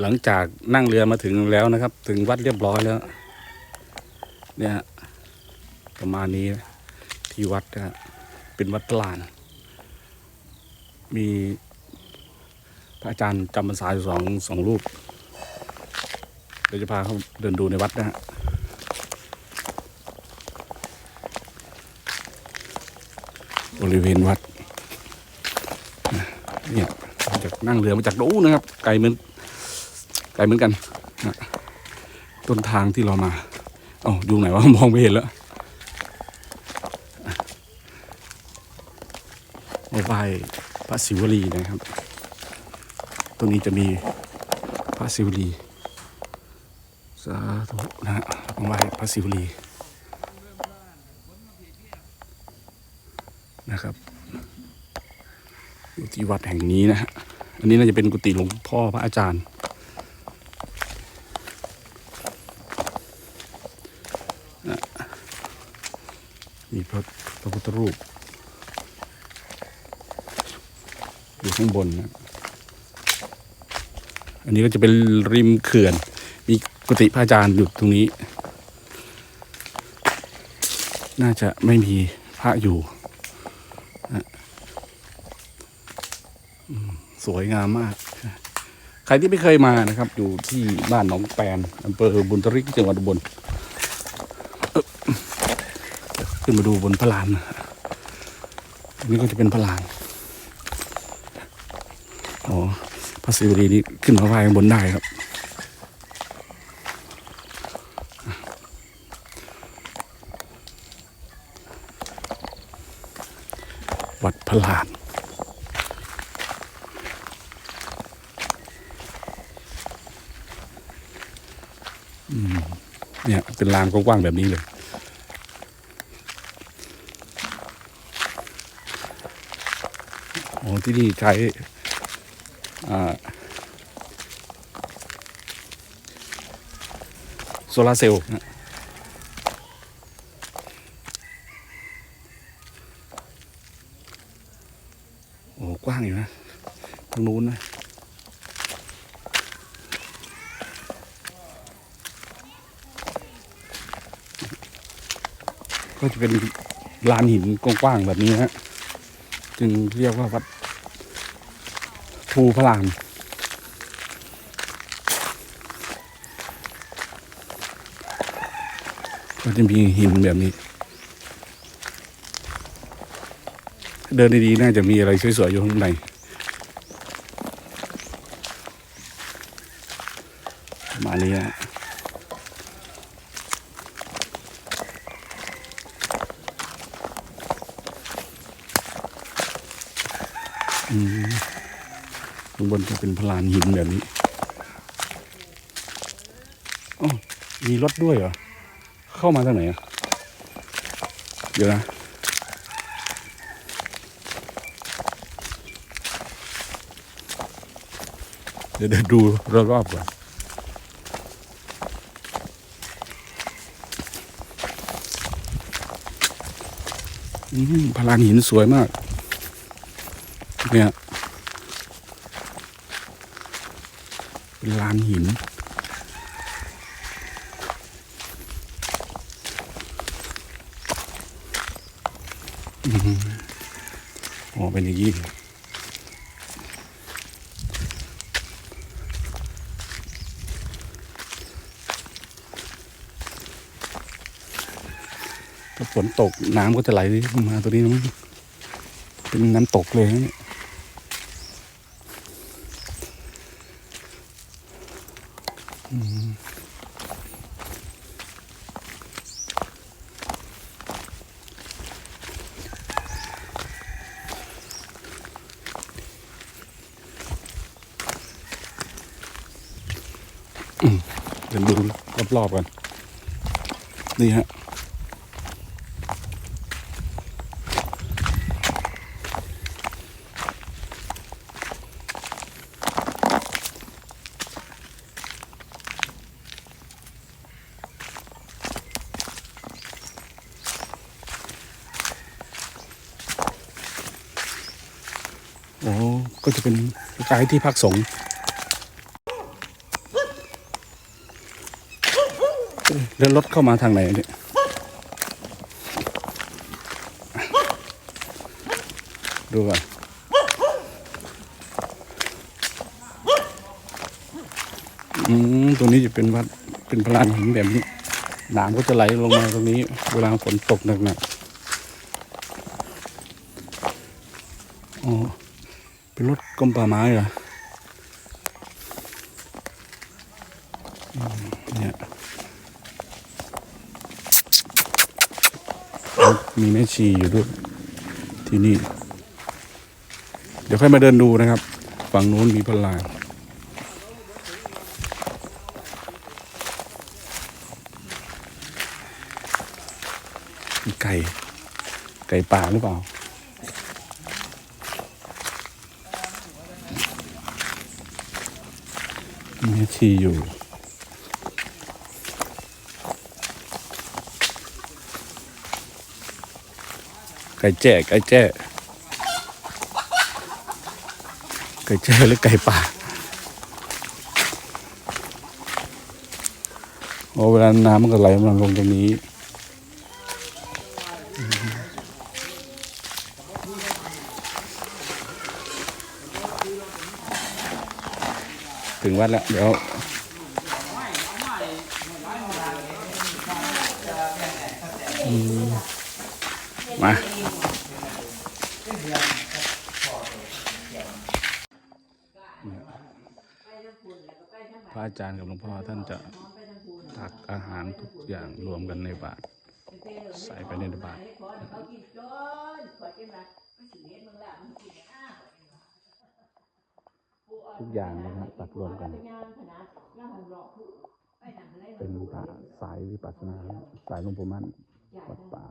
หลังจากนั่งเรือมาถึงแล้วนะครับ ถึงวัดเรียบร้อยแล้ว เนี่ยประมาณนี้ที่วัดนะเป็นวัดลาน มีพระอาจารย์จำพรรษาอยู่สองสองรูปเดี๋ยวจะพาเขาเดินดูในวัดนะฮะบริเวณวัดเนี่ยจากนั่งเรือมาจากดูนะครับ ไกลเหมือน ไกลเหมือนกันนะต้นทางที่เรามาอ๋ออยู่ไหนวะมองไม่เห็นแล้วมาไหว้พระศิวลีนะครับ ตรงนี้จะมีพระศิวลีสาธุนะฮะมาไหว้พระศิวลีนะครับอยู่ที่วัดแห่งนี้นะฮะอันนี้น่าจะเป็นกุฏิหลวงพ่อพระอาจารย์ นะมีพระพ รูป อยู่ข้างบนนะอันนี้ก็จะเป็นริมเขื่อน มีกุฏิพระอาจารย์อยู่ตรงนี้ น่าจะไม่มีพระอยู่ สวยงามมาก ใครที่ไม่เคยมานะครับ อยู่ที่บ้านหนองแปนอำเภอบุญทริกจังหวัดอุบลขึ้นมาดูบนพระลาน นี้ก็จะเป็นพระลานอ๋อพระศิวลีนี้ขึ้นมาไหว้ข้างบนได้ครับวัดพระลานเนี่ยเป็นลานกว้างแบบนี้เลย โอ้ ที่นี่ใช้โซลาร์เซลล์นะโอ้กว้างอยู่นะทางนู้นนะก็จะเป็นลานหินกว้างๆแบบนี้นะฮะ จึงเรียกว่าวัด ภูพระลานก็จะมีหินแบบนี้ เดินดีๆ น่าจะมีอะไรสวยๆอยู่ข้างในมาณนี้นะอืม ข้างบนจะเป็นพลานหินแบบนี้อ๋อมีรถด้วยเหรอ เข้ามาทางไหนอะ เดี๋ยวนะ เดี๋ยวเดี๋ยวดูรอบๆก่อนพลานหินสวยมาก เนี่ยเป็นลานหิน อ๋อ เป็นอย่างนี้ถ้าฝนตกน้ำก็จะไหลมาตัวนี้นะมั้งเป็นน้ำตกเลยนะเนี่ย เดี๋ยวดู รอบๆกัน นี่ฮะโอ้ก็จะเป็นคล้ายที่พักสงฆ์ เอ๊ะ แล้วรถเข้ามาทางไหนเนี่ยดูก่อนอืมตรงนี้จะเป็นวัดเป็นพลานหินแบบนี้น้ำก็จะไหลลงมาตรงนี้ เวลาฝนตกหนักๆอ๋อเป็นรถกรมป่าไม้เหรอมเนี่ยแล้ว มีแม่ชีอยู่ด้วย ที่นี่ เดี๋ยวค่อยมาเดินดูนะครับ ฝั่งนู้นมีพลานมีไก่ ไก่ป่าหรือเปล่ามีชีอยู่ ไก่แจ้ไก่แจ้ไก่แจ้หรือไก่ป่าโอ้เวลาน้ำมันก็ไหลมาลงตรงนี้ถึงวัดแล้ว เดี๋ยวมา อาจารย์กับหลวงพ่อท่านจะตักอาหารทุกอย่างรวมกันในบาตรใส่ไปในบาตรทุกอย่างนะครับตักรวมกัน เป็นพระสายวิปัสสนาสายหลวงปู่มั่นวัดป่า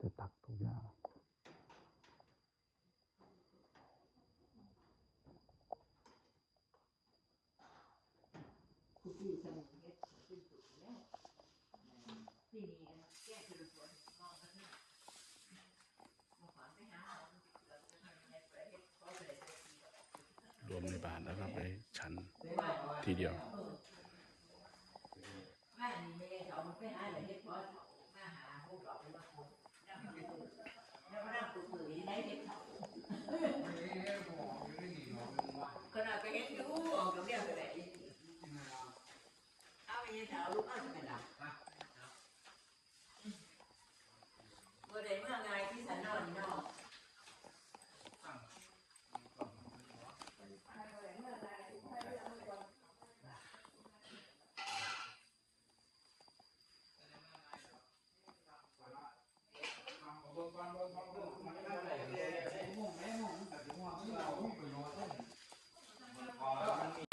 จะตักทุกอย่างรวมในบาทแล้วก็ไปฉัน ทีเดียว ก็น่าไปเห็นอยู่ออกกับเรื่องอะไรเอาไปยังแถวลูกเอาจะเป็นหลักเมื่อใดเมื่อไงที่สันนอนนอก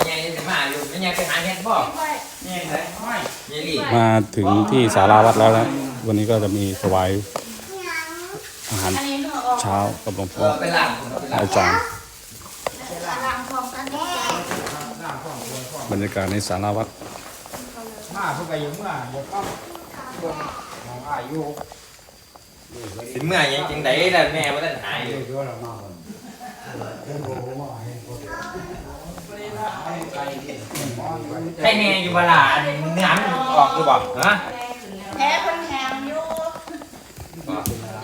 ยังจะมาอยู่ไม่ยั งไปหาเห็ดบ่ยังไงยังรีมาถึงที่ศาลาวัดแล้วนะวันนี้ก็จะมีถวายอาหารเช้ากับหลวงพ่อไปล่างอาจารย์บรรยากาศในศาลาวัดมาเพิ่งไปอยู่เมื่อบอกว่าบนของอายุสิเมื่อยังจังไดล่ะแม่ว่าท่านหายอยู่เยอะแล้วมากเลยเห็นโบมาเห็นคนให้ ใจที่มองไปใช่แน่อยู่เวลาอันนี้เนื้อมันออกหรือเปล่าฮะแพ้คนแหมอยู่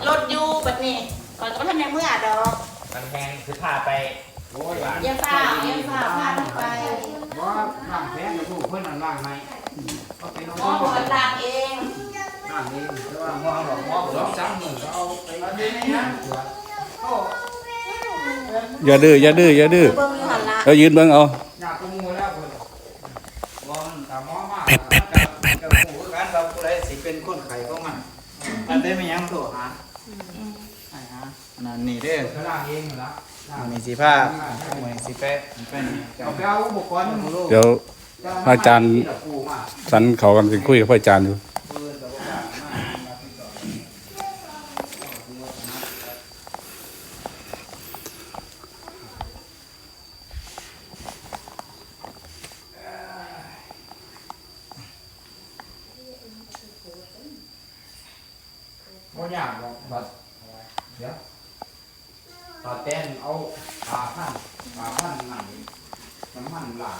รถอยู่แบบนี้ก่อนก็ทำในเมื่อดอกมันแพงคือพาไปโอ้ยอย่าฝ่าอย่าฝ่าพาไปว่าร่างแพ้กับผู้เพื่อนนั่นร่างไหนก็เป็นหมอหมอลากเองร่างนี้แต่ว่ามองหรอกมองหรอกซ้ำมือก็เอาไปแล้วนี่นะอย่าดื้ออย่าดื้ออย่าดื้อเบิ่งอยู่หันละแล้วยืนเบิ่งเอา อยากขโมยแล้วคนมองแต่มองมา เป็ดเป็ดเป็ดเป็ดเป็ดการเราผู้ใดสิเป็นคนไข่ของมันมันได้ไม่ยั้งตัวหาไอ้ฮะนั่นนี่เด้อมีสีผ้ามีสิแปะเป็นเดี๋ยวพระอาจารย์สันเขากำลังคุยกับพระอาจารย์อยู่ บ่ยากหรอกบัดเดี๋ยวตาแตนเอาปลาพันปลาพันนั่นนี่น้ำมันหลาก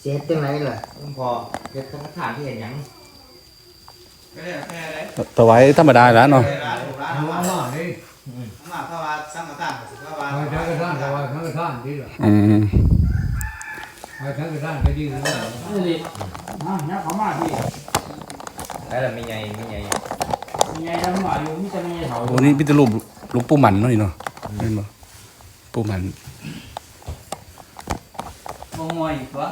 เจ็ดจังไรล่ะต้องพอเก็บสังขารที่เห็นหยังก็ได้แค่ได้ถวายธรรมดาแล้วเนาะร้านร้านน้ำมันหลากนี่มาเข้ามาสังกะทานเข้ามาไปทั้งกระด้านไปทั้งกระด้านที่ะอืม ไปทั้งกระด้านก็ดีเลยนี่ดินะเนี่ยเขามาที่แล้วมีไงมีไงมีไงทำมาอยู่มีแต่มีไงเขาโอ้นี่พิจรูปหลวงปู่หมันเนาะนี่เนาะเห็นบ่ปู่หมันมองมวยตัว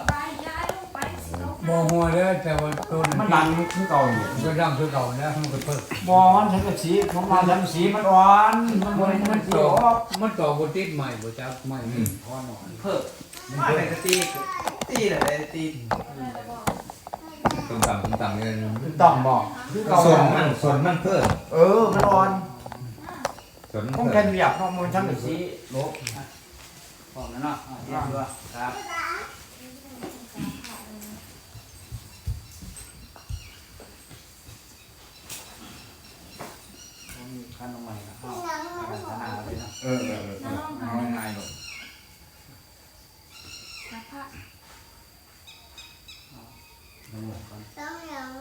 มองหัวแล้วแต่ว่าตัวมันดังคือเก่าอยู่ก็ดังคือเก่าแล้วมันก็เพิ่มบอลทั้งกระสีผมมาทั้งสีมันอ่อน มันมันมันมัมันนต่ต่ออมันต่อบติดใหม่บ่จับใหม่พอหน่อยเพิ่ม มาเลยตีตีเลยตีตุ้มต่ำตุ้มต่ำเงินต้องบอกคือเก่าส่วนมันส่วนมันเพิ่มเออมันอ่อนส่วนมันต้องเพิ่แค่มเรียบน้องมือทั้งกระสีลบพอแล้วเนาะเรียบร้อยครับมีคันใหม่นะเอาขนาดเลยนะเออเออเออเอาง่ายๆ หรอก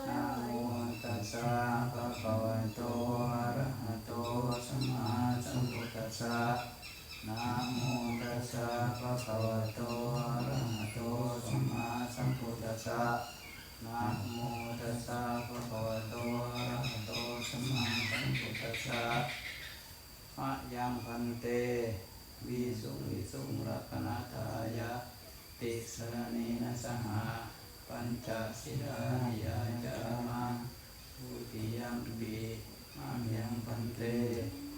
นะโมตัสสะภะคะวะโตอะระหะโตสัมมาสัมพุทธัสสะนะโมตัสสะภะคะวะโตอะระหะโตสัมมาสัมพุทธัสสะนะโมตัสสะภะคะวะโตอะระหะโตสัมมาสัมพุทธัสสะอะยังพันเตวิสุงวิสุงรักนาทายะ ติสรณเนนะสหาปัญจสิดายาจามาทุติยัมปีมายังพันเต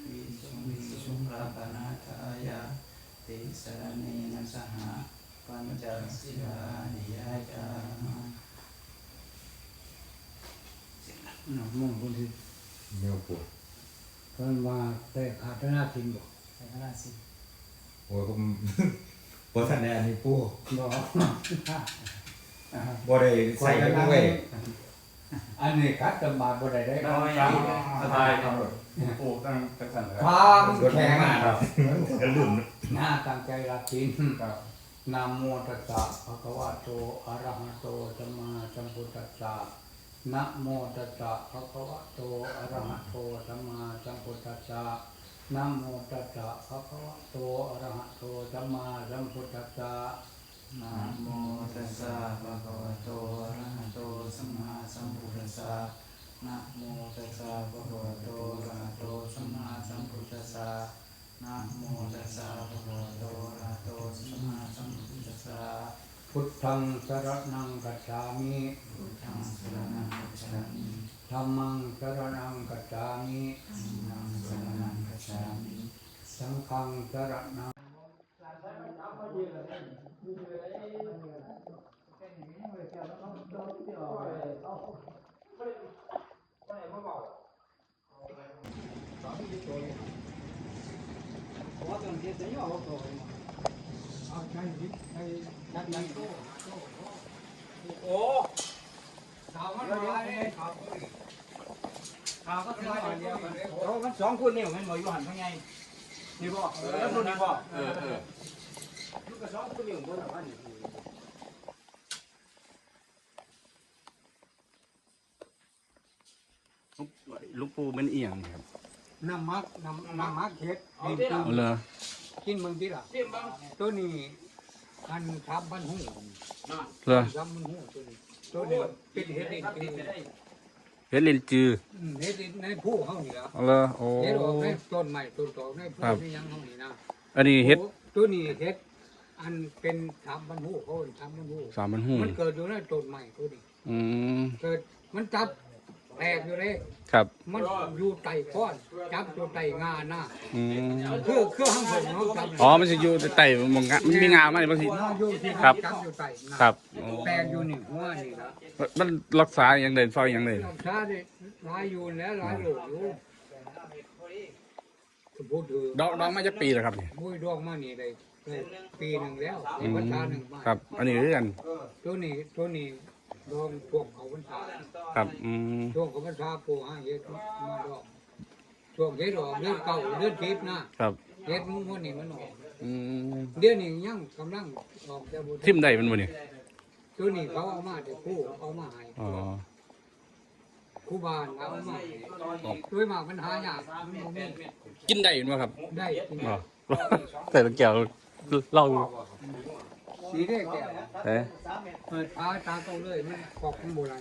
วิสุงวิสุงรักนาทายาติสรณเนนะสหาปัญจสิดายาจามาหนักมุ่งคนที่เดี๋ยวปวดเพิ่นว่าแต่ขาดหน้าทิ้งบ่แต่หน้าสิโอ้ยผม ปวดทันแน่นี่ปูบ่บ่ได้ใส่กันด้วยอันนี้คัดตำบาบ่ได้ได้น้อยสบายครับปลูกตั้งแต่สั่นเลยความแข็งมากครับกระลุ่มหน้าตั้งใจรับศีลนะโมตัสสะภะคะวะโตอะระหะโตสัมมาสัมพุทธัสสะนะโมตัสสะภะคะวะโตอะระหะโตสัมมาสัมพุทธัสสะ นะโมตัสสะภะคะวะโตอะระหะโตสัมมาสัมพุทธัสสะนะโมตัสสะภะคะวะโตอะระหะโตสัมมาสัมพุทธัสสะนะโมตัสสะภะคะวะโตอะระหะโตสัมมาสัมพุทธัสสะนะโมตัสสะภะคะวะโตอะระหะโตสัมมาสัมพุทธัสสะพุทธังสรณังกัจฉามิพุทธังสรณังกัจฉามิธัมมังสรณังกัจฉามิธัมมังสรณัง กัจฉามิสังฆังสรณังโอ้ข่าวมันมาเลยข่าว ข่าวก็คือว่าเดียวกันโอ้มันสองคนนี่มันหน่อยู่หันทั้งไงนี่บ่แล้วคนนี้บ่เออเออลูกก็สองคนนี่บ่ละว่านี่หลูกปูมันเอียงครับน้ำมักน้ำน้ำมักเฮ็ดเอาที่ละเอาเลยกินมึงที่ล่ะซิมบังตัวนี้อันทับบ้านหูเลยทับบ้านหูตัวนี้ตัวนี้เป็นเฮ็ดเเฮ็ดเลนจืออืมเฮ็ดเองในผู้เฮานี่ล่ะเอาเลยโอ้ เฮ็ดออกในต้นไม้ต้นตอกในผู้ครับนี่ยังเฮานี่นะอันนี้เฮ็ดตัวนี้เฮ็ดอันเป็นทับบ้านหูเขาเอิ้นทับบ้านหูสามพันหูมันเกิดอยู่ในต้นไม้ตัวนี้ อืมเกิดมันจับ แตกอยู่เลยครับมันอยู่ไต่ก้อนจับอยู่ไต่งาหน้าอืมคือคือห้างผมเนาะจับอ๋อมันจะอยู่ใต้ๆมองงะมันมีงาไหมบางทีเนาะอยู่ที่ครับ จับอยู่ไต่หน้าครับโอ้แตกอยู่นี่หัวนี่ละมันรักษาอย่างเดินเฝ้าอย่างเดินรักษาได้หลายอยู่แล้วหลายโรคอยู่สมพูดถือดอกดอกมาจะปีแล้วครับนี่มุ้ยดอกมานี่ได้ได้ปีหนึ่งแล้วอืพรมรษาหนึ่งมาครับ อันนี้คือกันตัวนี้ตัวนี้ ดองพวกเขาพรรษาครับอืมช่วงเขาพรรษาปูห้าเฮ็ดมาดอกช่วงเฮ็ดออกเลือดเก่าเลือดทิพย์นะครับเฮ็ดมึงคนนี้มันออกอืมเดี๋ยวนี้ยังกำลังออกแต่บ่ทิมได้มันบ่นี่ตัวนี้เขาเอามาแต่ผู้เอามาให้อ๋อครูบาลเอามาให้ออกโดยมากมันหายากมันบ่มีกินได้แม่นบ่ครับ ได้กินอ๋อใส่ตะเกียบเหล้า สีแดงแก้วเอ๊ะเปิดฟ้าตาโตเลยมันกอกมันบ่ไหล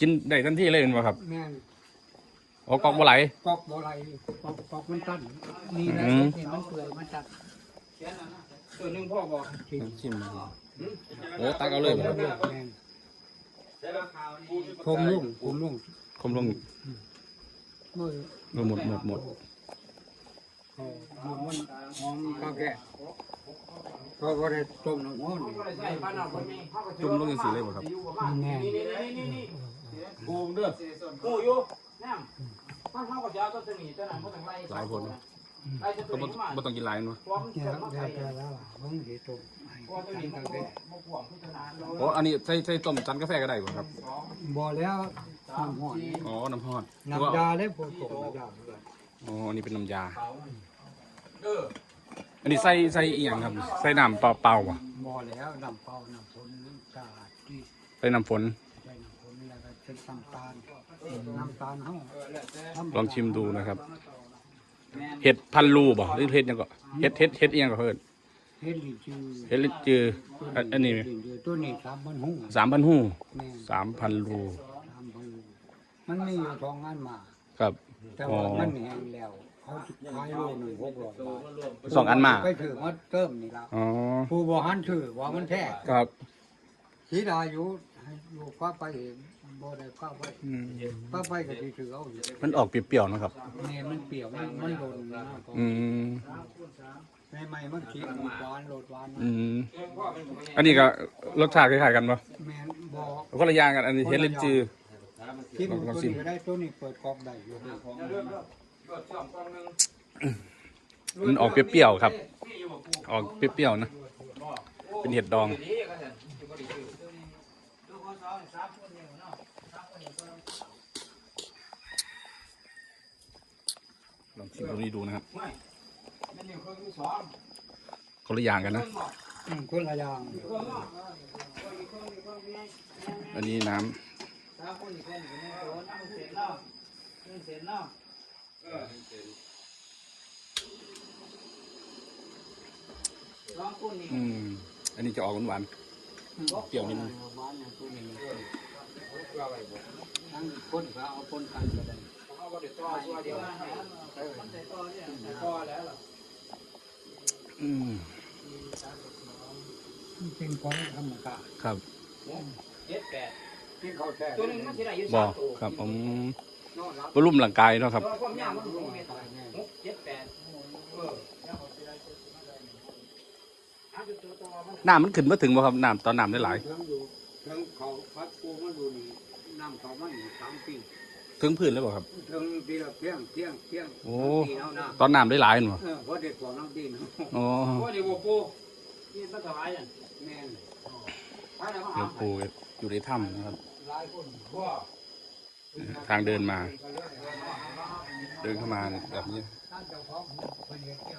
กินได้ทันทีเลยแม่นบ่ครับแม่นอ๋อกอกบ่ไหล กอกบ่ไหลกอกกอกมันตันนี่แหละอืมนี่มันเปื่อยมันตันตัวนึงพ่อบอกกินชิมโอ้ตักเอาเลยบ่ครับแม่นผมลุ่งผมลุ่งคมลงมือหมดหมดหมดเออมันหอมกาแฟก็บ่ได้ต้มน้ำร้อนจุ่มลงจังซี่เลยบ่ครับแม่นกูเด้อกูอยู่แนมบ้านเฮาก็จะเอาตัวนี้ตัวนั้นบ่ต้องไล่หลายคนเนอะไล่ตัวก็บ่นี้มาบ่ต้องกินหลายเนาะพร้อมเดี๋เสร็ยวจมาเดี๋ใส่ยวเดี๋ยวแล้วเบิ่งสิต้มให้พอตัวนี้มันกาแฟบ่บ่ห่วงพิจารณาเราโอ้อันนี้ใส่ใส่ต้มจันกาแฟก็ได้บ่ครับบ่แล้วน้ำร้อนอ๋อน้ำฮอดน้ำยาได้ผลตกน้ำยาเลยอ๋ออันนี้เป็นน้ำยาเออ อันนี้ใส่ใส่อีหยังครับ ใส่น้ำเปล่าเปล่าๆบ่บ่แล้วน้ำเปล่าน้ำฝนน้ำสะอาดที่ใส่น้ำฝนใส่น้ำฝนแล้วก็ใส่น้ำตาลน้ำตาลเฮาลองชิมดูนะครับ เห็ดพันลูบ่หรือเห็ดหยังก็เห็ดเห็ดเห็ดอีหยังก็เพิ่นเฮ็ดลิ้นจือเห็ดลิ้นจืออันอันนี้ลิ้จือตัวนี้สามพันหูสามพันหู้แม่นสามพันลูสามพันหูมันมีอยู่สองอันมา ครับแต่ว่ามันแห้งแล้ว เขาขายโลหนึ่งหกร้อยบาทสองอันมา ไปถือมาเติมนี่ละอ๋อ ผู้บริหารถือว่ามันแท้ครับ สีดาอยู่ให้ลูกฟ้าไปเห็นบ่ได้ฟ้าไปอืมฟ้าไปก็สิถือเอาอยู่มันออกเปรี้ยวๆนะครับนี่มันเปรี้ยวมันมันโดนนะอืมใหม่ๆมันขี้หวานโลดหวานนะอืม อันนี้ก็รสชาติคล้ายๆกันปะแม่นบ่คนละอย่างกัน อันนี้เห็ดลิ้นจือที่มันตัวนี้ก็ได้ตัวนี้เปิดกรอบได้อยู่ มันออกเปรี้ยวๆครับ ออกเปรี้ยวๆนะ เป็นเห็ดดอง ลองชิมตรงนี้ดูนะครับคนละอย่างกันนะอืมคนละอย่าง อันนี้น้ำ อืม อันนี้จะออกหวานๆเปรี้ยวนิดนึงหวานอย่างตัวนี้ทั้งคนก็เอาคนกันก็ได้อืมมันเป็นของธรรมชาติครับที่เขาแท้ตัวนึงมันสิได้อยู่บอสามตัวครับผมนอนรั บรรลุมร่างกายเนาะครับ น้ำมันขึ้นมาถึงบ่ครับน้ำตอนน้ำได้หลายเรื่องเขาพัดปูมันดูนี่น้ำเขามันสามปีถึงพื้นเลยบ่ครับเรื่องปีละเพียงเพียงเพียงโอ้ตอนน้ำได้หลายนั่นออเพราะเด็กของน้ำดินโอ้ยเดี๋ยวบ่ปูนี่มันถวายนั่นแม่นถวายแล้วปูอยู่ในถ้ำนะครับ ทางเดินมา เดินเข้ามาแบบนี้เจ้าของเป็นเด็กเที่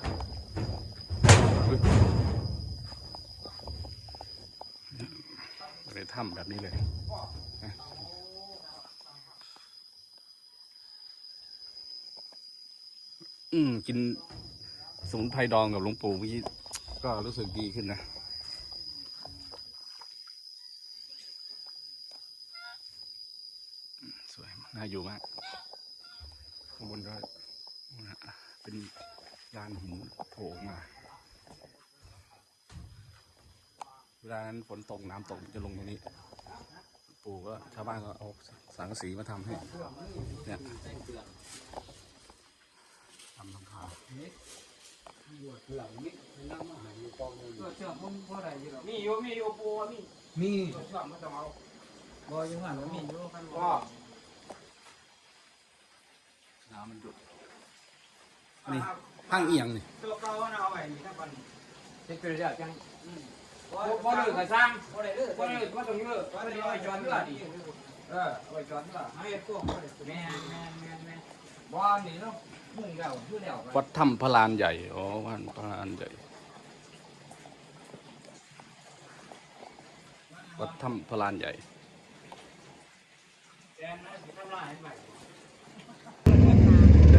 ยถ้ำแบบนี้เลยอืมกินสมุนไพรดองกับหลวงปู่เมื่อกี้ก็รู้สึกดีขึ้นนะ สวย น่าอยู่มากข้างบนก็นะเป็นลานหินโผล่ออกมา เวลานั้นฝนตกน้ำตกจะลงตรงนี้ ปู่ก็ชาวบ้านก็เอาสังกะสีมาทำให้ เนี่ยทำหลังคาบวชเหล่านี้นั่งมาหาอยู่กองนึงเชื่อผมบ่ได้อยู่หรอกมีอยู่มีอยู่ปูมีมีเชื่อมันต้องเอาบ่อยู่หันบ่มีอยู่คันบ่ มันหยุดนี่ห้างเอียงนี่ตัวเก่าเอาไว้นี่ถ้าปันเช็คตัเดียวจังบ่เลิกก็สร้งพอได้เลิอบ่เลิกบ่ตรองเลิกพอได้เอาไว้จอดเพื่อดิเออเอาไว้จอนเพื่ให้ตัวแม่แม่แม่แม่บ้านนี่เนาะวัดถ้ำพลานใหญ่อ๋อวัดพลานใหญ่วัดถ้ำพลานใหญ่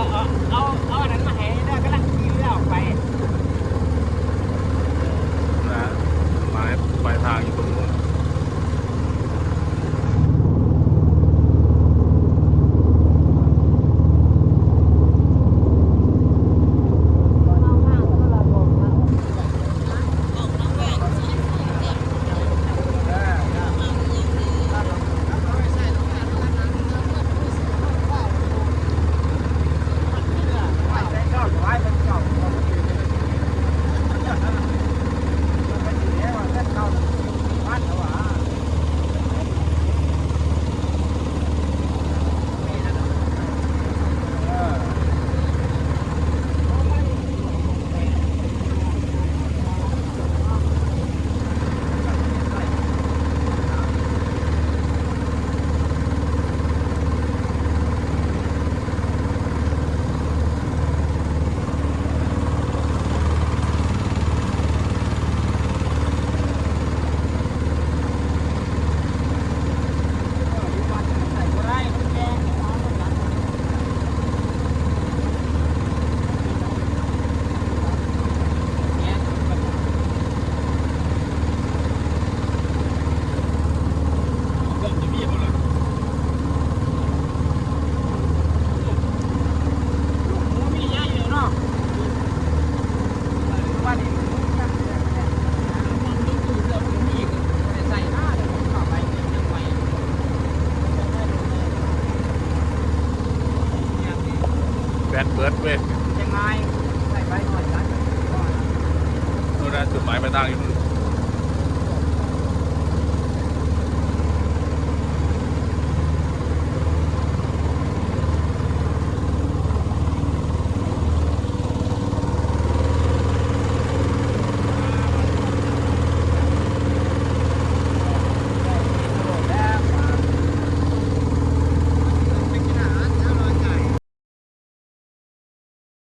啊啊！啊